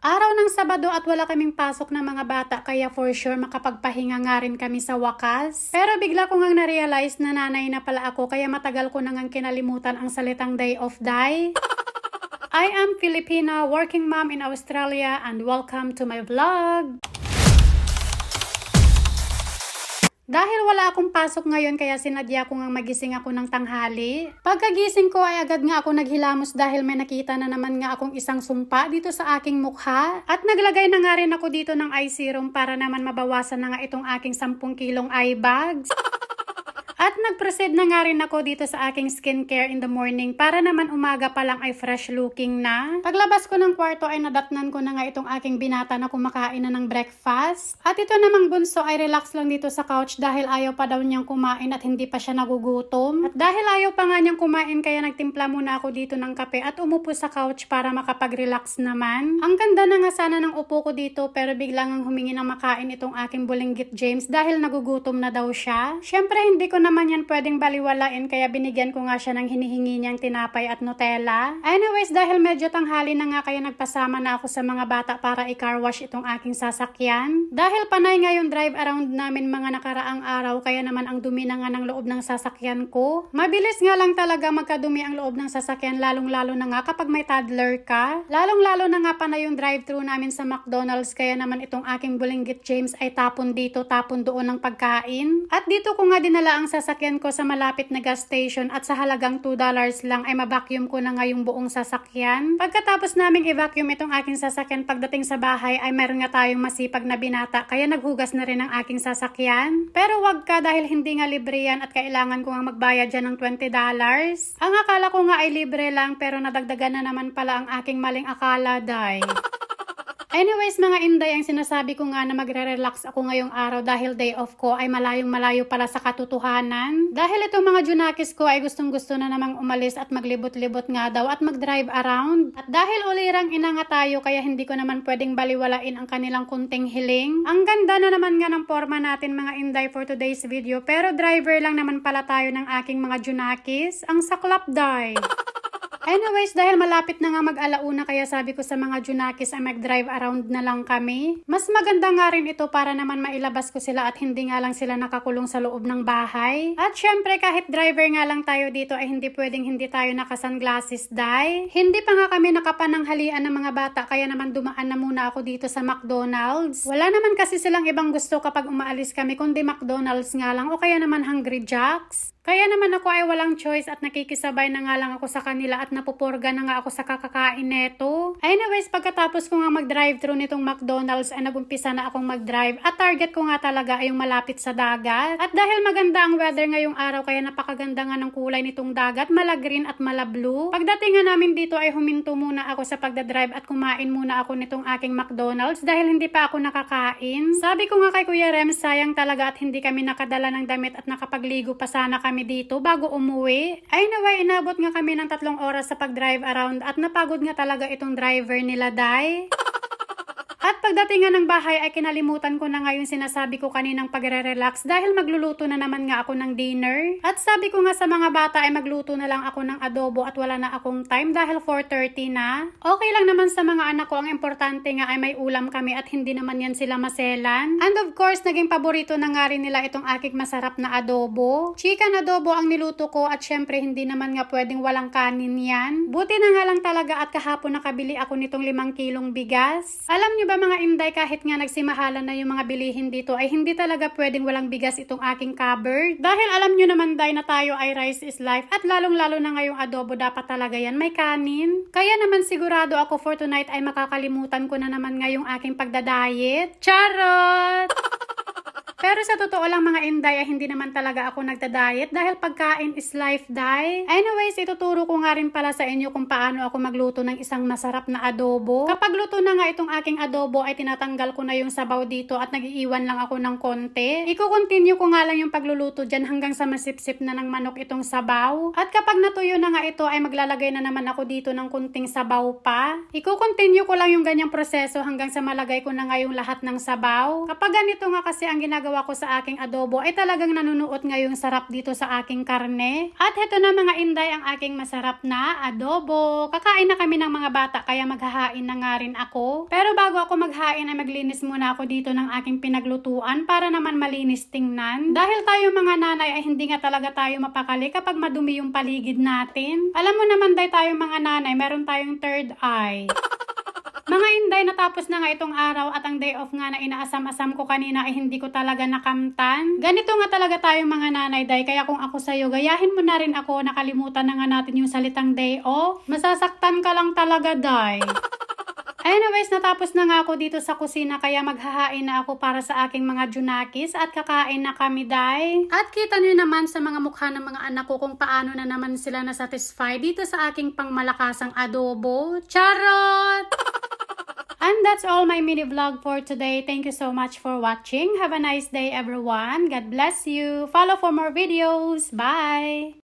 Araw ng Sabado at wala kaming pasok ng mga bata kaya for sure makapagpahinga nga rin kami sa wakas. Pero bigla ko ngang na-realize na nanay na pala ako kaya matagal ko nang kinalimutan ang salitang day of die. I am Filipina, working mom in Australia and welcome to my vlog. Dahil wala akong pasok ngayon kaya sinadya ko nga magising ako ng tanghali. Pagkagising ko ay agad nga ako naghilamos dahil may nakita na naman nga akong isang sumpa dito sa aking mukha. At naglagay na nga rin ako dito ng eye serum para naman mabawasan na nga itong aking 10 kilong eye bags. At nag-proceed na nga rin ako dito sa aking skincare in the morning para naman umaga pa lang ay fresh looking na. Paglabas ko ng kwarto ay nadatnan ko na nga itong aking binata na kumakain na ng breakfast. At ito namang bunso ay relax lang dito sa couch dahil ayaw pa daw niyang kumain at hindi pa siya nagugutom. At dahil ayaw pa nga niyang kumain kaya nagtimpla muna ako dito ng kape at umupo sa couch para makapag-relax naman. Ang ganda na nga sana ng upo ko dito pero biglang ang humingi ng makain itong aking bulinggit James dahil nagugutom na daw siya. Siyempre hindi ko naman yan pwedeng baliwalain kaya binigyan ko nga siya ng hinihingi niyang tinapay at Nutella. Anyways, dahil medyo tanghali na nga kaya nagpasama na ako sa mga bata para i-car wash itong aking sasakyan. Dahil panay nga yung drive around namin mga nakaraang araw kaya naman ang dumi na nga ng loob ng sasakyan ko. Mabilis nga lang talaga magkadumi ang loob ng sasakyan lalong-lalo na nga kapag may toddler ka. Lalong-lalo na nga pa na yung drive-thru namin sa McDonald's kaya naman itong aking bulinggit James ay tapon dito, tapon doon ng pagkain. At dito ko nga dinala ang sasakyan ko sa malapit na gas station at sa halagang $2 lang ay mabacuum ko na nga yung buong sasakyan. Pagkatapos naming i-vacuum itong aking sasakyan pagdating sa bahay ay meron nga tayong masipag na binata kaya naghugas na rin ang aking sasakyan. Pero wag ka dahil hindi nga libre yan at kailangan ko nga magbayad dyan ng $20. Ang akala ko nga ay libre lang pero nadagdagan na naman pala ang aking maling akala, day. Anyways, mga inday, ang sinasabi ko nga na magre-relax ako ngayong araw dahil day off ko ay malayong malayo pala sa katotohanan. Dahil itong mga junakis ko ay gustong gusto na namang umalis at maglibot-libot nga daw at mag-drive around. At dahil ulirang ina nga tayo kaya hindi ko naman pwedeng baliwalain ang kanilang kunting hiling. Ang ganda na naman nga ng forma natin mga inday for today's video pero driver lang naman pala tayo ng aking mga junakis. Ang saklap day. Anyways, dahil malapit na nga mag-alauna kaya sabi ko sa mga junakis ay mag-drive around na lang kami. Mas maganda nga rin ito para naman mailabas ko sila at hindi nga lang sila nakakulong sa loob ng bahay. At syempre kahit driver nga lang tayo dito ay hindi pwedeng hindi tayo naka-sunglasses dai. Hindi pa nga kami nakapananghalian ng mga bata kaya naman dumaan na muna ako dito sa McDonald's. Wala naman kasi silang ibang gusto kapag umaalis kami kundi McDonald's nga lang o kaya naman Hungry Jacks. Kaya naman ako ay walang choice at nakikisabay na nga lang ako sa kanila at napupurga na nga ako sa kakakain neto. Anyways, pagkatapos ko nga mag-drive-thru nitong McDonald's ay nagumpisa na akong mag-drive at target ko nga talaga ay yung malapit sa dagat. At dahil maganda ang weather ngayong araw kaya napakaganda nga ng kulay nitong dagat, mala green at mala blue. Pagdating nga namin dito ay huminto muna ako sa pagdadrive at kumain muna ako nitong aking McDonald's dahil hindi pa ako nakakain. Sabi ko nga kay Kuya Rem, sayang talaga at hindi kami nakadala ng damit at nakapagligo pa sana kami dito bago umuwi. Ay naway, inabot nga kami ng tatlong oras sa pag-drive around at napagod nga talaga itong driver nila, Day. At pagdating nga ng bahay ay kinalimutan ko na nga yung sinasabi ko kaninang pagre-relax dahil magluluto na naman nga ako ng dinner. At sabi ko nga sa mga bata ay magluto na lang ako ng adobo at wala na akong time dahil 4.30 na. Okay lang naman sa mga anak ko, ang importante nga ay may ulam kami at hindi naman yan sila maselan. And of course, naging paborito na nga rin nila itong aking masarap na adobo. Chicken adobo ang niluto ko at syempre hindi naman nga pwedeng walang kanin yan. Buti na nga lang talaga at kahapon nakabili ako nitong limang kilong bigas. Alam niyo ba mga inday kahit nga nagsimahalan na yung mga bilihin dito ay hindi talaga pwedeng walang bigas itong aking cupboard. Dahil alam niyo naman day na tayo ay rice is life at lalong lalo na ngayong adobo dapat talaga yan may kanin. Kaya naman sigurado ako for tonight ay makakalimutan ko na naman ngayong aking pagdadayet. Charot! Pero sa totoo lang mga inday ay hindi naman talaga ako nagda-diet dahil pagkain is life, day. Anyways, ituturo ko nga rin pala sa inyo kung paano ako magluto ng isang masarap na adobo. Kapag luto na nga itong aking adobo ay tinatanggal ko na yung sabaw dito at nagiiwan lang ako ng konti. Iko-continue ko nga lang yung pagluluto dyan hanggang sa masipsip na ng manok itong sabaw. At kapag natuyo na nga ito ay maglalagay na naman ako dito ng kunting sabaw pa. Iko-continue ko lang yung ganyang proseso hanggang sa malagay ko na nga yung lahat ng sabaw. Kapag ganito nga kasi ang ginagawa ginagawa ko sa aking adobo ay talagang nanunuot ngayong sarap dito sa aking karne. At heto na mga inday ang aking masarap na adobo. Kakain na kami ng mga bata kaya maghahain na nga rin ako. Pero bago ako maghain ay maglinis muna ako dito ng aking pinaglutuan para naman malinis tingnan. Dahil tayo mga nanay ay hindi nga talaga tayo mapakali kapag madumi yung paligid natin. Alam mo naman day tayo mga nanay, meron tayong third eye. Mga inday, natapos na nga itong araw at ang day off nga na inaasam-asam ko kanina ay hindi ko talaga nakamtan. Ganito nga talaga tayo mga nanay, day. Kaya kung ako sa'yo, gayahin mo na rin ako, nakalimutan na nga natin yung salitang day off. Masasaktan ka lang talaga, day. Anyways, natapos na nga ako dito sa kusina kaya maghahain na ako para sa aking mga junakis at kakain na kami, day. At kita nyo naman sa mga mukha ng mga anak ko kung paano na naman sila nasatisfy dito sa aking pangmalakasang adobo. Charot! And that's all my mini vlog for today. Thank you so much for watching. Have a nice day everyone. God bless you. Follow for more videos. Bye!